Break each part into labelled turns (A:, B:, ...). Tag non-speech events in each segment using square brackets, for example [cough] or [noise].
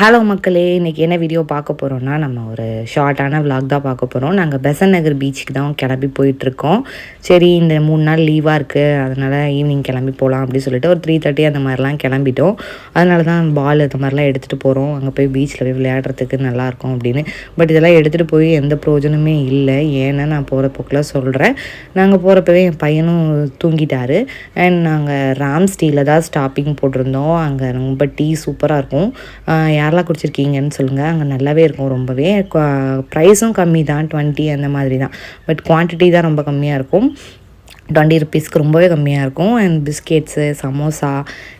A: Hello மக்களே இன்றைக்கி என்ன வீடியோ பார்க்க போகிறோம்னா நம்ம ஒரு ஷார்ட்டான vlog தான் பார்க்க போகிறோம் நாங்கள் பெசன் நகர் பீச்சுக்கு தான் கிளம்பி போயிட்டுருக்கோம். சரி இந்த மூணு நாள் லீவாக இருக்குது அதனால் ஈவினிங் கிளம்பி போகலாம் அப்படின்னு சொல்லிட்டு ஒரு த்ரீ தேர்ட்டி அந்த மாதிரிலாம் கிளம்பிட்டோம். அதனால தான் பால் அந்த மாதிரிலாம் எடுத்துகிட்டு போகிறோம் அங்கே போய் பீச்சில் போய் விளையாடுறதுக்கு நல்லாயிருக்கும் அப்படின்னு. பட் இதெல்லாம் எடுத்துகிட்டு போய் எந்த பிரயோஜனமே இல்லை. ஏன்னா நான் போகிற போக்கில் சொல்கிறேன் நாங்கள் போகிறப்பவே என் பையனும் தூங்கிட்டாரு. அண்ட் நாங்கள் ராம் ஸ்டீலில் தான் ஸ்டாப்பிங் போட்டிருந்தோம். அங்கே ரொம்ப டீ சூப்பராக இருக்கும். யார் கேரளா குடிச்சிருக்கீங்கன்னு சொல்லுங்கள் அங்கே நல்லாவே இருக்கும் ரொம்பவே. ப்ரைஸும் கம்மி தான் டுவெண்ட்டி அந்த மாதிரி தான் பட் குவான்டிட்டி தான் ரொம்ப கம்மியாக இருக்கும். டுவெண்ட்டி ருபீஸ்க்கு ரொம்பவே கம்மியாக இருக்கும். அண்ட் பிஸ்கெட்ஸு சமோசா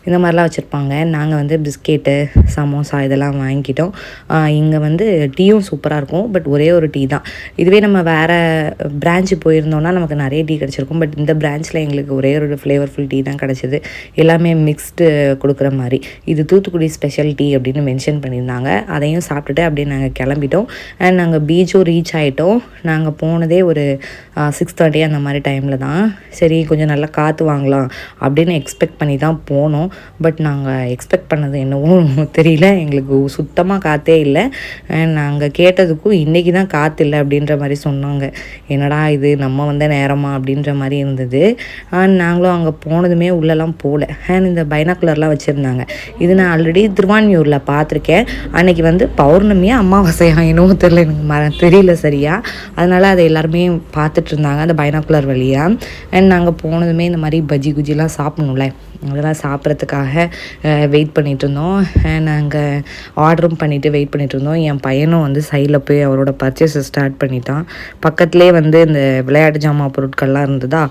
A: இந்த மாதிரிலாம் வச்சுருப்பாங்க. நாங்கள் வந்து பிஸ்கெட்டு சமோசா இதெல்லாம் வாங்கிட்டோம் இங்கே வந்து டீயும் சூப்பராக இருக்கும். பட் ஒரே ஒரு டீ தான். இதுவே நம்ம வேறு பிரான்ச்சு போயிருந்தோம்னா நமக்கு நிறைய டீ கிடச்சிருக்கும். பட் இந்த பிரான்ச்சில் எங்களுக்கு ஒரே ஒரு ஃப்ளேவர்ஃபுல் டீ தான் கிடச்சிது. எல்லாமே மிக்ஸ்டு கொடுக்குற மாதிரி. இது தூத்துக்குடி ஸ்பெஷல் டீ அப்படின்னு மென்ஷன் பண்ணியிருந்தாங்க. அதையும் சாப்பிட்டுட்டு அப்படியே நாங்கள் கிளம்பிட்டோம். அண்ட் நாங்கள் பீச்சும் ரீச் ஆகிட்டோம் நாங்கள் போனதே ஒரு சிக்ஸ் தேர்ட்டி அந்த மாதிரி டைமில் தான். சரி கொஞ்சம் நல்லா காற்று வாங்கலாம் அப்படின்னு எக்ஸ்பெக்ட் பண்ணி தான் போனோம். பட் நாங்கள் எக்ஸ்பெக்ட் பண்ணது என்னவோ [laughs] தெரியல. எங்களுக்கு சுத்தமாக காற்றே இல்லை. நாங்கள் கேட்டதுக்கும் இன்றைக்கி தான் காற்று இல்லை அப்படின்ற மாதிரி சொன்னாங்க. என்னடா இது நம்ம வந்த நேரமா அப்படின்ற மாதிரி இருந்தது. நாங்களும் அங்கே போனதுமே உள்ளெல்லாம் போகல அண்ட் இந்த பைனாக்குலர்லாம் வச்சுருந்தாங்க. இது நான் ஆல்ரெடி திருவான்மியூரில் பார்த்துருக்கேன். அன்னைக்கு வந்து பௌர்ணமியா அமாவாசையா என்னவோ தெரியல எனக்கு ம தெரியல சரியா. அதனால் அதை எல்லாருமே பார்த்துட்டு இருந்தாங்க அந்த பைனாக்குலர் வழியாக அண்ட் நாங்கள் போனதுமே இந்த மாதிரி பஜ்ஜி குஜிலாம் சாப்பிட்ணும்ல. அதெல்லாம் சாப்பிட்றதுக்காக வெயிட் பண்ணிகிட்டு இருந்தோம் நாங்கள் ஆர்டரும் பண்ணிவிட்டு வெயிட் பண்ணிகிட்டு இருந்தோம் என் பையனும் வந்து சைடில் போய் அவரோட பர்ச்சேஸை ஸ்டார்ட் பண்ணிட்டான். பக்கத்துலேயே வந்து இந்த விளையாட்டு ஜாமான் பொருட்கள்லாம் இருந்ததா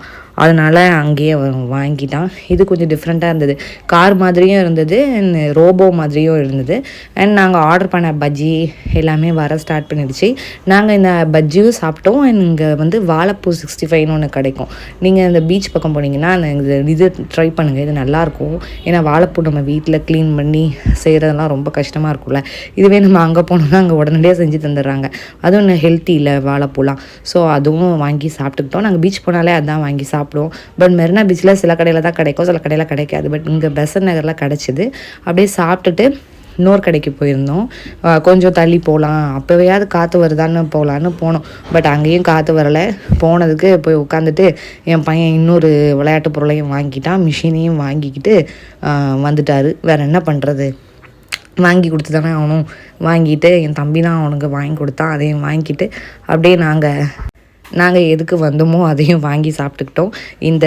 A: அதனால் அங்கேயே வாங்கிட்டான் இது கொஞ்சம் டிஃப்ரெண்ட்டாக இருந்தது. கார் மாதிரியும் இருந்தது அண்ட் ரோபோ மாதிரியும் இருந்தது. அண்ட் நாங்கள் ஆர்டர் பண்ண பஜ்ஜி எல்லாமே வர ஸ்டார்ட் பண்ணிடுச்சு. நாங்கள் இந்த பஜ்ஜியும் சாப்பிட்டோம் அண்ட் இங்கே வந்து வாழைப்பூ சிக்ஸ்டி ஃபைவ்னு ஒன்று கிடைக்கும். நீங்கள் இந்த பீச் பக்கம் போனீங்கன்னா அந்த இது இது ட்ரை பண்ணுங்கள் இது நல்லாயிருக்கும் ஏன்னா வாழைப்பூ நம்ம வீட்டில் க்ளீன் பண்ணி செய்கிறதெல்லாம் ரொம்ப கஷ்டமாக இருக்கும்ல. இதுவே நம்ம அங்கே போனோம்னா அங்கே உடனடியாக செஞ்சு தந்துடுறாங்க. அதுவும் ஹெல்த்தி இல்லை வாழைப்பூலாம். ஸோ அதுவும் வாங்கி சாப்பிட்டுக்கிட்டோம். நாங்கள் பீச் போனாலே அதான் வாங்கி சாப்பிடுவோம். பட் மெரினா பீச்சில் சில கடையில் தான் கிடைக்கும். சில கடையில் கிடைக்காது. பட் இங்கே பெசன் நகரில் கிடச்சிது. அப்படியே சாப்பிட்டுட்டு இன்னொரு கடைக்கு போயிருந்தோம். கொஞ்சம் தள்ளி போகலாம் அப்போவையாவது காற்று வருதான்னு போகலான்னு போனோம். பட் அங்கேயும் காற்று வரலை. போனதுக்கு போய் உட்காந்துட்டு என் பையன் இன்னொரு விளையாட்டு பொருளையும் வாங்கிட்டான். மிஷினையும் வாங்கிக்கிட்டு வந்துட்டாரு. வேறு என்ன பண்ணுறது வாங்கி கொடுத்து தானே அவனும் வாங்கிட்டு என் தம்பி தான் அவனுக்கு வாங்கி கொடுத்தான். அதையும் வாங்கிட்டு அப்படியே நாங்கள் நாங்கள் எதுக்கு வந்தோமோ அதையும் வாங்கி சாப்பிட்டுக்கிட்டோம். இந்த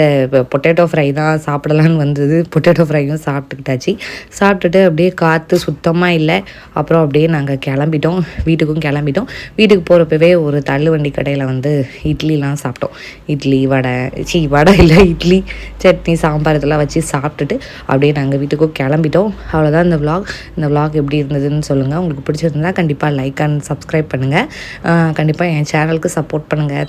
A: பொட்டேட்டோ ஃப்ரை தான் சாப்பிடலான்னு வந்தது. பொட்டேட்டோ ஃப்ரையும் சாப்பிட்டுக்கிட்டாச்சு. சாப்பிட்டுட்டு அப்படியே காற்று சுத்தமாக இல்லை. அப்புறம் அப்படியே நாங்கள் கிளம்பிட்டோம். வீட்டுக்கும் கிளம்பிட்டோம். வீட்டுக்கு போகிறப்பவே ஒரு தள்ளுவண்டி கடையில் வந்து இட்லிலாம் சாப்பிட்டோம். இட்லி வடை சி வடை இல்லை இட்லி சட்னி சாம்பார் இதெல்லாம் வச்சு சாப்பிட்டுட்டு அப்படியே நாங்கள் வீட்டுக்கும் கிளம்பிட்டோம். அவ்வளோதான் இந்த விலாக் இந்த விலாக் எப்படி இருந்ததுன்னு சொல்லுங்கள் உங்களுக்கு பிடிச்சிருந்தா கண்டிப்பாக லைக் அண்ட் சப்ஸ்கிரைப் பண்ணுங்கள் கண்டிப்பாக என் சேனலுக்கு சப்போர்ட் பண்ணுங்கள்